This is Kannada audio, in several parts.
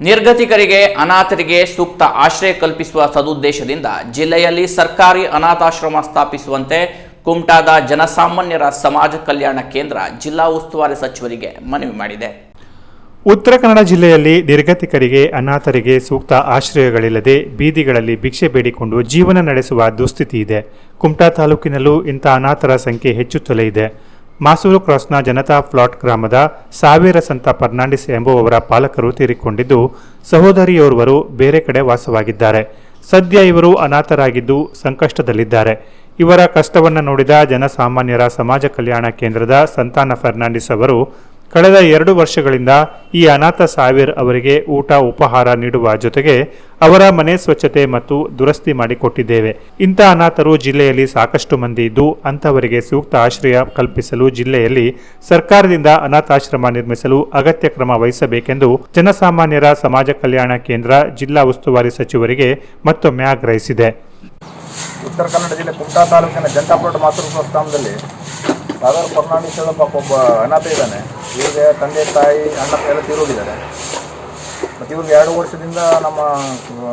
ನಿರ್ಗತಿಕರಿಗೆ, ಅನಾಥರಿಗೆ ಸೂಕ್ತ ಆಶ್ರಯ ಕಲ್ಪಿಸುವ ಸದುದ್ದೇಶದಿಂದ ಜಿಲ್ಲೆಯಲ್ಲಿ ಸರ್ಕಾರಿ ಅನಾಥಾಶ್ರಮ ಸ್ಥಾಪಿಸುವಂತೆ ಕುಮಟಾದ ಜನಸಾಮಾನ್ಯರ ಸಮಾಜ ಕಲ್ಯಾಣ ಕೇಂದ್ರ ಜಿಲ್ಲಾ ಉಸ್ತುವಾರಿ ಸಚಿವರಿಗೆ ಮನವಿ ಮಾಡಿದೆ. ಉತ್ತರ ಕನ್ನಡ ಜಿಲ್ಲೆಯಲ್ಲಿ ನಿರ್ಗತಿಕರಿಗೆ, ಅನಾಥರಿಗೆ ಸೂಕ್ತ ಆಶ್ರಯಗಳಿಲ್ಲದೆ ಬೀದಿಗಳಲ್ಲಿ ಭಿಕ್ಷೆ ಬೇಡಿಕೊಂಡು ಜೀವನ ನಡೆಸುವ ದುಸ್ಥಿತಿ ಇದೆ. ಕುಮಟಾ ತಾಲೂಕಿನಲ್ಲೂ ಇಂಥ ಅನಾಥರ ಸಂಖ್ಯೆ ಹೆಚ್ಚುತ್ತಲೇ ಇದೆ. ಮಾಸೂರು ಕ್ರಾಸ್ನ ಜನತಾ ಫ್ಲಾಟ್ ಗ್ರಾಮದ ಸಾವಿರ ಸಂತ ಫರ್ನಾಂಡಿಸ್ ಎಂಬುವವರ ಪಾಲಕರು ತೀರಿಕೊಂಡಿದ್ದು, ಸಹೋದರಿಯೋರ್ವರು ಬೇರೆ ಕಡೆ ವಾಸವಾಗಿದ್ದಾರೆ. ಸದ್ಯ ಇವರು ಅನಾಥರಾಗಿದ್ದು ಸಂಕಷ್ಟದಲ್ಲಿದ್ದಾರೆ. ಇವರ ಕಷ್ಟವನ್ನು ನೋಡಿದ ಜನಸಾಮಾನ್ಯರ ಸಮಾಜ ಕಲ್ಯಾಣ ಕೇಂದ್ರದ ಸಂತಾನ ಫರ್ನಾಂಡಿಸ್ ಅವರು ಕಳೆದ ಎರಡು ವರ್ಷಗಳಿಂದ ಈ ಅನಾಥ ಸಾವಿರ್ ಅವರಿಗೆ ಊಟ, ಉಪಹಾರ ನೀಡುವ ಜೊತೆಗೆ ಅವರ ಮನೆ ಸ್ವಚ್ಛತೆ ಮತ್ತು ದುರಸ್ತಿ ಮಾಡಿಕೊಟ್ಟಿದ್ದೇವೆ. ಇಂಥ ಅನಾಥರು ಜಿಲ್ಲೆಯಲ್ಲಿ ಸಾಕಷ್ಟು ಮಂದಿ ಇದ್ದು ಅಂಥವರಿಗೆ ಸೂಕ್ತ ಆಶ್ರಯ ಕಲ್ಪಿಸಲು ಜಿಲ್ಲೆಯಲ್ಲಿ ಸರ್ಕಾರದಿಂದ ಅನಾಥಾಶ್ರಮ ನಿರ್ಮಿಸಲು ಅಗತ್ಯ ಕ್ರಮ ವಹಿಸಬೇಕೆಂದು ಜನಸಾಮಾನ್ಯರ ಸಮಾಜ ಕಲ್ಯಾಣ ಕೇಂದ್ರ ಜಿಲ್ಲಾ ಉಸ್ತುವಾರಿ ಸಚಿವರಿಗೆ ಮತ್ತೊಮ್ಮೆ ಆಗ್ರಹಿಸಿದೆ. ಉತ್ತರ ಕನ್ನಡ ಜಿಲ್ಲೆ ಕುಮಟಾ ತಾಲೂಕಿನ ಜಂಟಾಪುರ ಮಾತೃ ಸಂಸ್ಥಾನದಲ್ಲಿ ಸಾಗರ್ ಫರ್ನಾಂಡಿಸ್ ಒಬ್ಬ ಅನಾಥ ಇದ್ದಾನೆ. ಇವ್ರಿಗೆ ತಂದೆ, ತಾಯಿ, ಅಣ್ಣ, ಎಲ್ಲ ತೀರೋಗಿದ್ದಾರೆ. ಮತ್ತು ಇವ್ರಿಗೆ ಎರಡು ವರ್ಷದಿಂದ ನಮ್ಮ,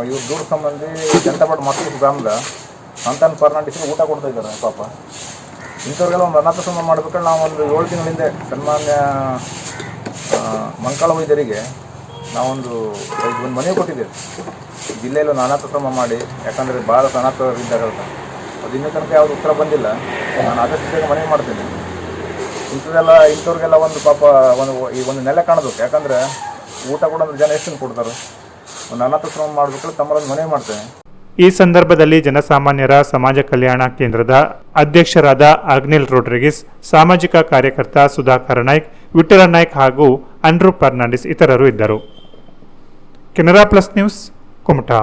ಇವ್ರ ದೂರ ಸಂಬಂಧಿ ಜನತಾಪುರ ಮಕ್ಕಳು ಗ್ರಾಮದ, ಸಂತಾನ್ ಫರ್ನಾಂಡಿಸ್ಗೆ ಊಟ ಕೊಡ್ತಾ ಇದ್ದಾರೆ ಪಾಪ. ಇಂಥವ್ರಿಗೆಲ್ಲ ಒಂದು ಅನಾಥಾಶ್ರಮ ಮಾಡ್ಬೇಕಾದ್ರೆ ನಾವು ಒಂದು ಏಳು ತಿಂಗಳ ಹಿಂದೆ ಸನ್ಮಾನ್ಯ ಮಂಕಾಳ ವೈದ್ಯರಿಗೆ ನಾವೊಂದು ಒಂದು ಮನೆ ಕೊಟ್ಟಿದ್ದೇವೆ. ಜಿಲ್ಲೆಯಲ್ಲಿ ಒಂದು ಅನಾಥಾಶ್ರಮ ಮಾಡಿ, ಯಾಕಂದರೆ ಭಾಳ ಅನಾಥರಿದ್ದಾರೆ ಅಂತ ಅದು ಇನ್ನೂ ತನಕ ಯಾವುದು ಉತ್ತರ ಬಂದಿಲ್ಲ. ನಾನು ಆದಷ್ಟು ಬೇಗ ಮನವಿ ಮಾಡ್ತೀನಿ. ಇಂಥದ್ದೆಲ್ಲ, ಇಂಥವ್ರಿಗೆಲ್ಲ ಒಂದು ಪಾಪ ಒಂದು ಈ ಒಂದು ನೆಲೆ ಕಾಣಬೇಕು ಯಾಕಂದರೆ ಊಟ ಕೂಡ ಜನ ಎಷ್ಟು ಕೊಡ್ತಾರೆ? ಒಂದು ಅನಾಥಾಶ್ರಮ ಮಾಡಬೇಕಾದ್ರೆ ತಮ್ಮಲ್ಲಿ ಮನೆ ಮಾಡ್ತೇನೆ ಈ ಸಂದರ್ಭದಲ್ಲಿ ಜನಸಾಮಾನ್ಯರ ಸಮಾಜ ಕಲ್ಯಾಣ ಕೇಂದ್ರದ ಅಧ್ಯಕ್ಷರಾದ ಅಗ್ನಿಲ್ ರೋಡ್ರಿಗಿಸ್, ಸಾಮಾಜಿಕ ಕಾರ್ಯಕರ್ತ ಸುಧಾಕರ್ ನಾಯ್ಕ್ ವಿಠಲ ನಾಯ್ಕ್ ಹಾಗೂ ಅಂಡ್ರೂ ಫರ್ನಾಂಡಿಸ್ ಇತರರು ಇದ್ದರು. Canara plus news, Kumta.